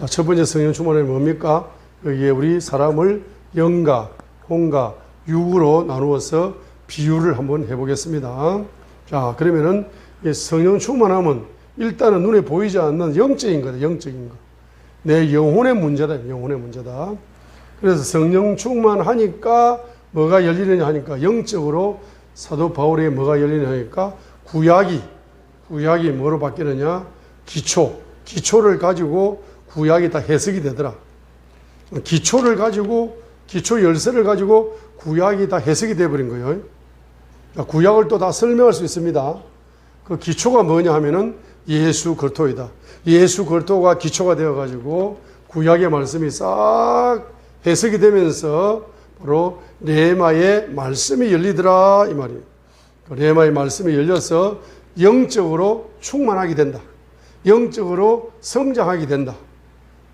자, 첫 번째 성령 충만은 뭡니까? 여기에 우리 사람을 영과 혼과 육으로 나누어서 비유를 한번 해보겠습니다. 자, 그러면은 이 성령 충만하면 일단은 눈에 보이지 않는 영적인 거다, 영적인 거. 내 영혼의 문제다, 영혼의 문제다. 그래서 성령 충만하니까 뭐가 열리느냐 하니까 영적으로 사도 바울에게 뭐가 열리느냐 하니까 구약이 구약이 뭐로 바뀌느냐 기초 기초를 가지고 구약이 다 해석이 되더라. 기초를 가지고 기초 열쇠를 가지고 구약이 다 해석이 돼 버린 거예요. 자, 구약을 또 다 설명할 수 있습니다. 그 기초가 뭐냐 하면은 예수 그리스도이다. 예수 그리스도가 기초가 되어 가지고 구약의 말씀이 싹 해석이 되면서 바로 레마의 말씀이 열리더라 이 말이에요. 그 레마의 말씀이 열려서 영적으로 충만하게 된다. 영적으로 성장하게 된다.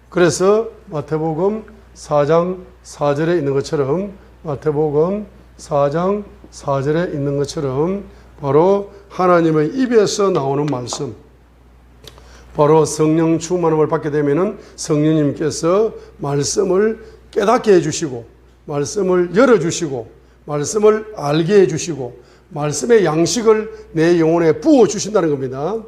그래서 마태복음 4장 4절에 있는 것처럼 마태복음 4장 4절에 있는 것처럼 바로 하나님의 입에서 나오는 말씀 바로 성령 충만함을 받게 되면은 성령님께서 말씀을 깨닫게 해 주시고 말씀을 열어 주시고 말씀을 알게 해 주시고 말씀의 양식을 내 영혼에 부어 주신다는 겁니다.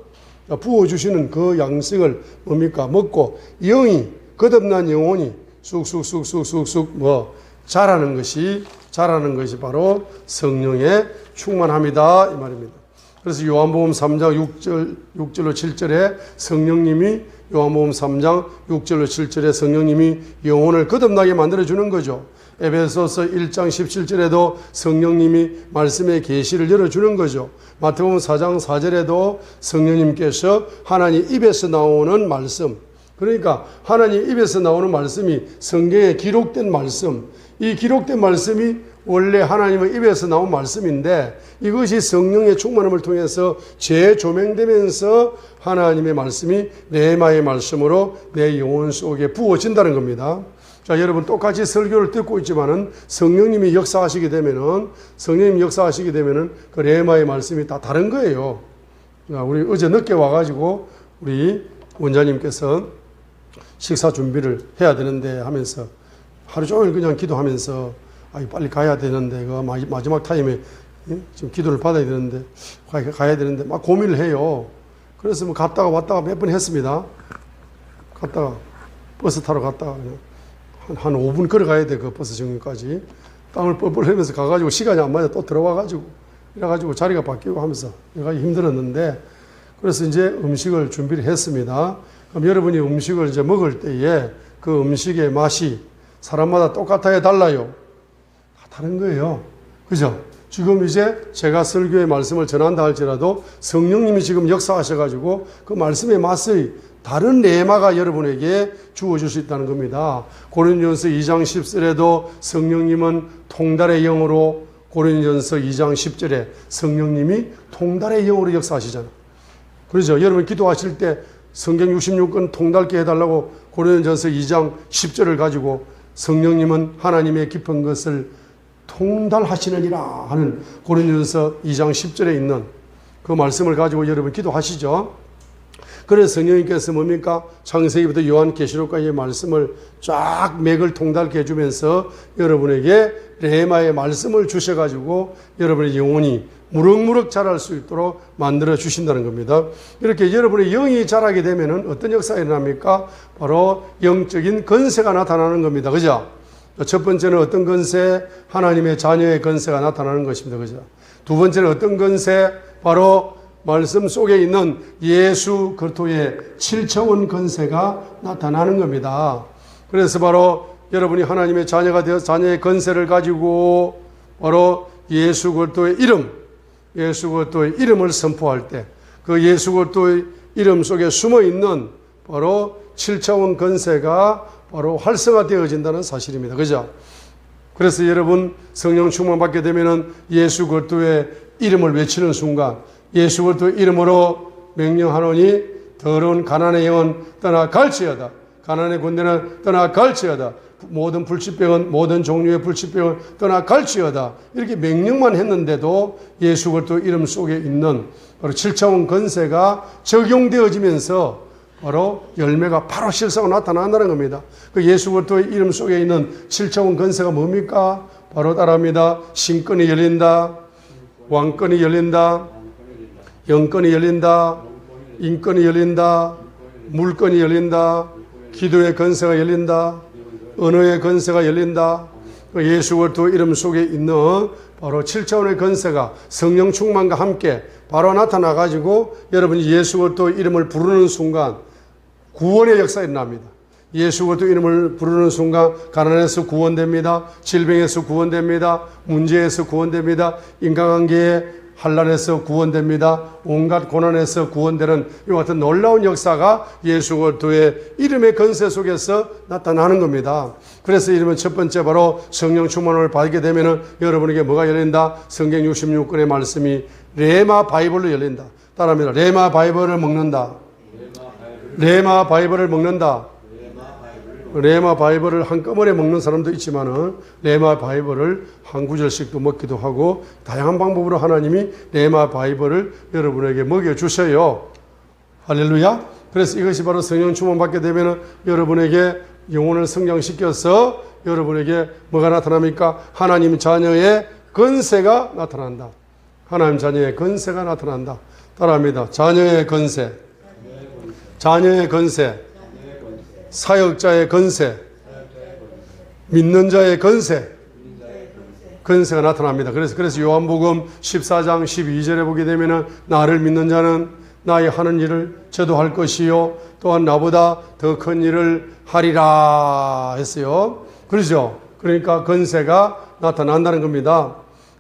부어 주시는 그 양식을 뭡니까? 먹고 영이 거듭난 영혼이 쑥쑥쑥쑥쑥쑥 뭐 자라는 것이 자라는 것이 바로 성령의 충만함이다 이 말입니다. 그래서 요한복음 3장 6절 6절로 7절에 성령님이 요한복음 3장 6절로 7절에 성령님이 영혼을 거듭나게 만들어 주는 거죠. 에베소서 1장 17절에도 성령님이 말씀의 계시를 열어 주는 거죠. 마태복음 4장 4절에도 성령님께서 하나님 입에서 나오는 말씀 그러니까 하나님 입에서 나오는 말씀이 성경에 기록된 말씀 이 기록된 말씀이 원래 하나님의 입에서 나온 말씀인데 이것이 성령의 충만함을 통해서 재조명되면서 하나님의 말씀이 내 마의 말씀으로 내 영혼 속에 부어진다는 겁니다. 자, 여러분 똑같이 설교를 듣고 있지만은 성령님이 역사하시게 되면은 성령님이 역사하시게 되면은 그 레마의 말씀이 다 다른 거예요. 자, 우리 어제 늦게 와가지고 우리 원자님께서 식사 준비를 해야 되는데 하면서 하루 종일 그냥 기도하면서 아, 빨리 가야 되는데 그 마지막 타임에 지금 기도를 받아야 되는데 가야 되는데 막 고민을 해요. 그래서 뭐 갔다가 왔다가 몇 번 했습니다. 갔다가 버스 타러 갔다가 그냥 한, 한 5분 걸어가야 돼, 그 버스 정류까지. 땀을 뻘뻘 흘리면서 가가지고 시간이 안 맞아 또 들어와가지고 이래가지고 자리가 바뀌고 하면서 내가 힘들었는데 그래서 이제 음식을 준비를 했습니다. 그럼 여러분이 음식을 이제 먹을 때에 그 음식의 맛이 사람마다 똑같아야 달라요. 다 다른 거예요. 그죠? 지금 이제 제가 설교의 말씀을 전한다 할지라도 성령님이 지금 역사하셔가지고 그 말씀의 맛의 다른 레마가 여러분에게 주어질 수 있다는 겁니다. 고린전서 2장 10절에도 성령님은 통달의 영으로 고린전서 2장 10절에 성령님이 통달의 영으로 역사하시잖아요. 그러죠. 여러분 기도하실 때 성경 66권 통달케 해달라고 고린전서 2장 10절을 가지고 성령님은 하나님의 깊은 것을 통달하시느니라 하는 고린전서 2장 10절에 있는 그 말씀을 가지고 여러분 기도하시죠. 그래서 성령님께서 뭡니까? 창세기부터 요한계시록까지의 말씀을 쫙 맥을 통달케 해주면서 여러분에게 레마의 말씀을 주셔가지고 여러분의 영혼이 무럭무럭 자랄 수 있도록 만들어 주신다는 겁니다. 이렇게 여러분의 영이 자라게 되면 어떤 역사가 일어납니까? 바로 영적인 건세가 나타나는 겁니다. 그죠? 첫 번째는 어떤 건세? 하나님의 자녀의 건세가 나타나는 것입니다. 그죠? 두 번째는 어떤 건세? 바로 말씀 속에 있는 예수 그리스도의 칠청원 건세가 나타나는 겁니다. 그래서 바로 여러분이 하나님의 자녀가 되어 자녀의 건세를 가지고 바로 예수 그리스도의 이름, 예수 그리스도의 이름을 선포할 때 그 예수 그리스도의 이름 속에 숨어 있는 바로 칠차원 건세가 바로 활성화되어진다는 사실입니다. 그죠? 그래서 여러분 성령 충만 받게 되면은 예수 그리스도의 이름을 외치는 순간 예수 그리스도 이름으로 명령하노니 더러운 가난의 영은 떠나갈지어다. 가난의 군대는 떠나갈지어다. 모든 불치병은 모든 종류의 불치병은 떠나갈지어다. 이렇게 명령만 했는데도 예수 그리스도 이름 속에 있는 바로 7차원 건세가 적용되어지면서 바로 열매가 바로 실상으로 나타난다는 겁니다. 그 예수 그리스도의 이름 속에 있는 칠차원 건세가 뭡니까? 바로 따라합니다. 신권이 열린다. 왕권이 열린다. 영권이 열린다. 인권이 열린다. 물권이 열린다. 기도의 건세가 열린다. 언어의 건세가 열린다. 그 예수 그리스도 이름 속에 있는 바로 7차원의 건세가 성령 충만과 함께 바로 나타나 가지고 여러분이 예수 그리스도 이름을 부르는 순간 구원의 역사가 일어납니다. 예수 그리스도 이름을 부르는 순간 가난에서 구원됩니다. 질병에서 구원됩니다. 문제에서 구원됩니다. 인간관계에 환란에서 구원됩니다. 온갖 고난에서 구원되는 이와 같은 놀라운 역사가 예수 그리스도의 이름의 건세 속에서 나타나는 겁니다. 그래서 이름은 첫 번째 바로 성령 충만을 받게 되면은 여러분에게 뭐가 열린다? 성경 66권의 말씀이 레마 바이블로 열린다. 따라합니다. 레마 바이블을 먹는다. 레마 바이블을 먹는다. 레마 바이블을 한꺼번에 먹는 사람도 있지만은 레마 바이블을 한 구절씩도 먹기도 하고 다양한 방법으로 하나님이 레마 바이블을 여러분에게 먹여 주셔요. 할렐루야. 그래서 이것이 바로 성령 충만 받게 되면은 여러분에게 영혼을 성장시켜서 여러분에게 뭐가 나타납니까? 하나님 자녀의 건세가 나타난다. 하나님 자녀의 건세가 나타난다. 따라합니다. 자녀의 건세. 자녀의 건세. 사역자의 건세, 믿는 자의 건세, 건세가 나타납니다. 그래서 그래서 요한복음 14장 12절에 보게 되면은 나를 믿는 자는 나의 하는 일을 저도 할 것이요 또한 나보다 더 큰 일을 하리라 했어요. 그러죠. 그러니까 건세가 나타난다는 겁니다.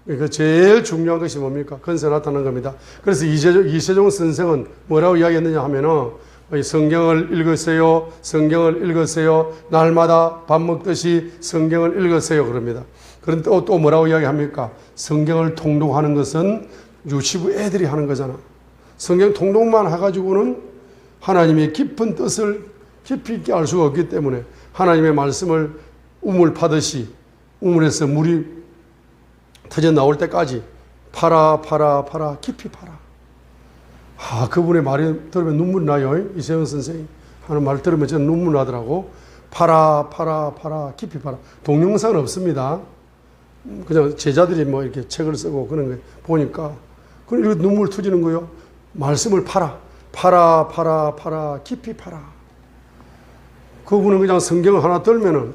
그 제일 중요한 것이 뭡니까? 건세 나타나는 겁니다. 그래서 이세종, 이세종 선생은 뭐라고 이야기했느냐 하면은 이 성경을 읽으세요. 성경을 읽으세요. 날마다 밥 먹듯이 성경을 읽으세요. 그럽니다. 그런데 또, 또 뭐라고 이야기합니까? 성경을 통독하는 것은 유치부 애들이 하는 거잖아. 성경 통독만 해가지고는 하나님의 깊은 뜻을 깊이 있게 알 수가 없기 때문에 하나님의 말씀을 우물 파듯이 우물에서 물이 터져 나올 때까지 팔아 팔아 팔아 깊이 팔아. 아, 그분의 말이 들으면 눈물 나요. 이세영 선생이 하는 말 들으면 저는 눈물 나더라고. 팔아, 팔아, 팔아, 깊이 팔아. 동영상은 없습니다. 그냥 제자들이 뭐 이렇게 책을 쓰고 그런 거 보니까. 이렇게 눈물 터지는 거요. 말씀을 팔아. 팔아, 팔아, 팔아, 깊이 팔아. 그분은 그냥 성경을 하나 들면은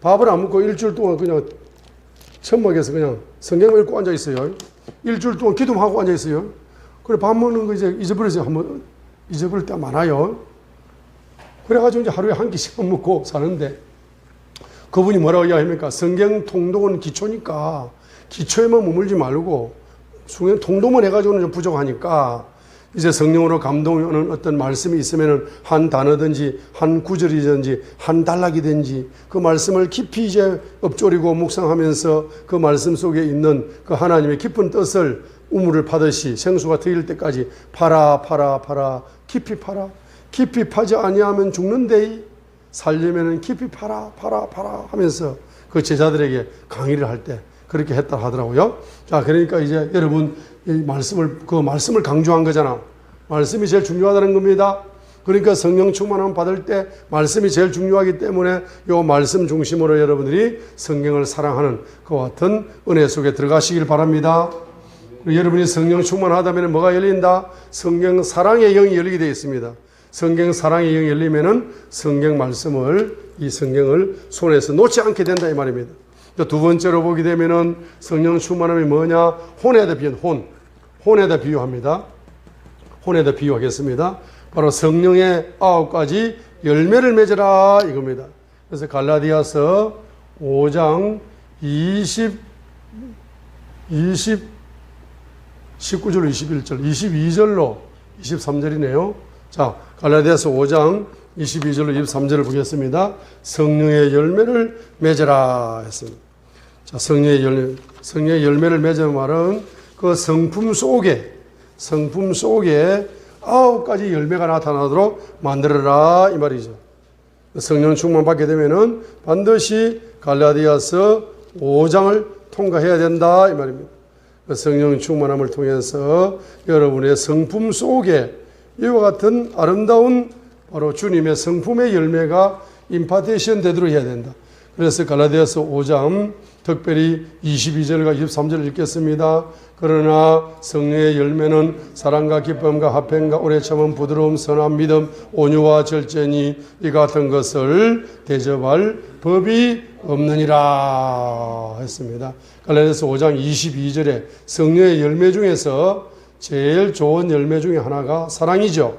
밥을 안 먹고 일주일 동안 그냥 천막에서 그냥 성경을 읽고 앉아 있어요. 일주일 동안 기도하고 앉아 있어요. 그래 밥 먹는 거 이제 잊어버리지 한번 잊어버릴 때 많아요. 그래가지고 이제 하루에 한 끼씩 먹고 사는데 그분이 뭐라고 이야기합니까? 성경 통독은 기초니까 기초에만 머물지 말고 성경 통독만 해가지고는 좀 부족하니까 이제 성령으로 감동하는 어떤 말씀이 있으면은 한 단어든지 한 구절이든지 한 단락이든지 그 말씀을 깊이 이제 엎조리고 묵상하면서 그 말씀 속에 있는 그 하나님의 깊은 뜻을 우물을 파듯이 생수가 트일 때까지 팔아 팔아 팔아 깊이 팔아 깊이 파지 아니하면 죽는데 살려면은 깊이 팔아 팔아 팔아 하면서 그 제자들에게 강의를 할 때 그렇게 했다 하더라고요. 자, 그러니까 이제 여러분 이 말씀을 그 말씀을 강조한 거잖아. 말씀이 제일 중요하다는 겁니다. 그러니까 성령 충만함 받을 때 말씀이 제일 중요하기 때문에 요 말씀 중심으로 여러분들이 성경을 사랑하는 그와 같은 은혜 속에 들어가시길 바랍니다. 여러분이 성령 충만하다면 뭐가 열린다? 성경 사랑의 영이 열리게 되어 있습니다. 성경 사랑의 영이 열리면은 성경 말씀을 이 성경을 손에서 놓지 않게 된다 이 말입니다. 두 번째로 보게 되면은 성령 충만함이 뭐냐? 혼에다 비유 혼. 혼에다 비유합니다. 혼에다 비유하겠습니다. 바로 성령의 아홉 가지 열매를 맺으라 이겁니다. 그래서 갈라디아서 5장 20 20 19절 21절 22절로 23절이네요. 자, 갈라디아서 5장 22절로 23절을 보겠습니다. 성령의 열매를 맺으라 했습니다. 자, 성령의 열매, 성령의 열매를 맺은 말은 그 성품 속에, 성품 속에 아홉 가지 열매가 나타나도록 만들어라 이 말이죠. 성령 충만 받게 되면은 반드시 갈라디아서 5장을 통과해야 된다 이 말입니다. 성령 충만함을 통해서 여러분의 성품 속에 이와 같은 아름다운 바로 주님의 성품의 열매가 임파테이션 되도록 해야 된다. 그래서 갈라디아서 5장 특별히 22절과 23절을 읽겠습니다. 그러나 성령의 열매는 사랑과 기쁨과 화평과 오래 참음 부드러움 선한 믿음 온유와 절제니 이 같은 것을 대접할 법이 없느니라 했습니다. 갈라디아서 5장 22절에 성령의 열매 중에서 제일 좋은 열매 중에 하나가 사랑이죠.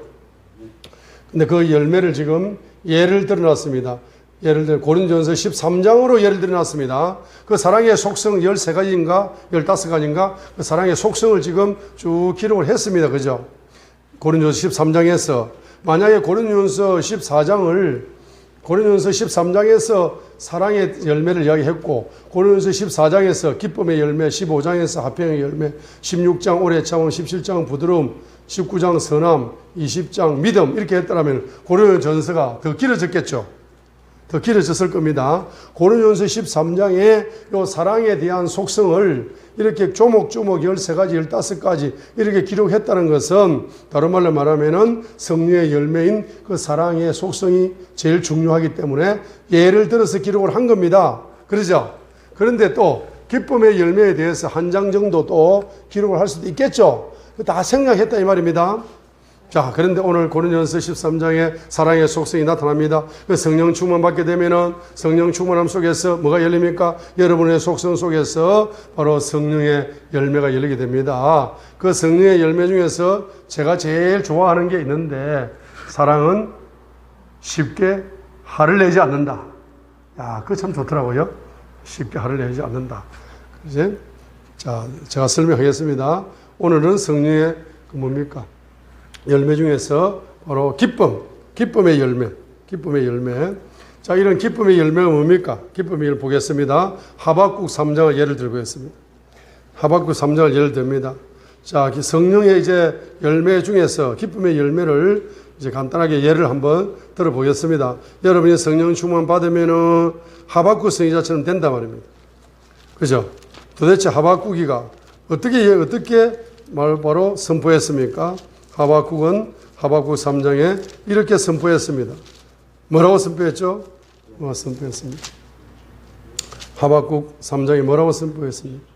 근데 그 열매를 지금 예를 들어놨습니다. 예를 들어 고린도전서 13장으로 예를 들어놨습니다. 그 사랑의 속성 13가지인가 15가지인가 그 사랑의 속성을 지금 쭉 기록을 했습니다. 그죠? 고린도전서 13장에서 만약에 고린도전서 14장을 고린도전서 13장에서 사랑의 열매를 이야기했고 고린도전서 14장에서 기쁨의 열매, 15장에서 화평의 열매, 16장 오래 참음, 17장 부드러움, 19장 선함, 20장 믿음 이렇게 했더라면 고린도전서가 더 길어졌겠죠. 더 길어졌을 겁니다. 고린도전서 13장에 요 사랑에 대한 속성을 이렇게 조목조목 13가지, 15가지 이렇게 기록했다는 것은 다른 말로 말하면은 성령의 열매인 그 사랑의 속성이 제일 중요하기 때문에 예를 들어서 기록을 한 겁니다. 그러죠? 그런데 또 기쁨의 열매에 대해서 한 장 정도 또 기록을 할 수도 있겠죠? 다 생각했다 이 말입니다. 자, 그런데 오늘 고린도전서 13장에 사랑의 속성이 나타납니다. 그 성령 충만 받게 되면은 성령 충만함 속에서 뭐가 열립니까? 여러분의 속성 속에서 바로 성령의 열매가 열리게 됩니다. 그 성령의 열매 중에서 제가 제일 좋아하는 게 있는데 사랑은 쉽게 화를 내지 않는다. 야, 그거 참 좋더라고요. 쉽게 화를 내지 않는다. 이제 자, 제가 설명하겠습니다. 오늘은 성령의 그 뭡니까? 열매 중에서 바로 기쁨, 기쁨의 열매, 기쁨의 열매. 자, 이런 기쁨의 열매가 뭡니까? 기쁨의 열매 보겠습니다. 하박국 3장을 예를 들고 있습니다. 하박국 3장을 예를 듭니다. 자, 성령의 이제 열매 중에서 기쁨의 열매를 이제 간단하게 예를 한번 들어보겠습니다. 여러분이 성령 충만 받으면은 하박국 성의자처럼 된다 말입니다. 그죠? 도대체 하박국이가 어떻게, 어떻게 말 바로 선포했습니까? 하박국은 하박국 3장에 이렇게 선포했습니다. 뭐라고 선포했죠? 뭐 선포했습니다. 하박국 3장에 뭐라고 선포했습니까?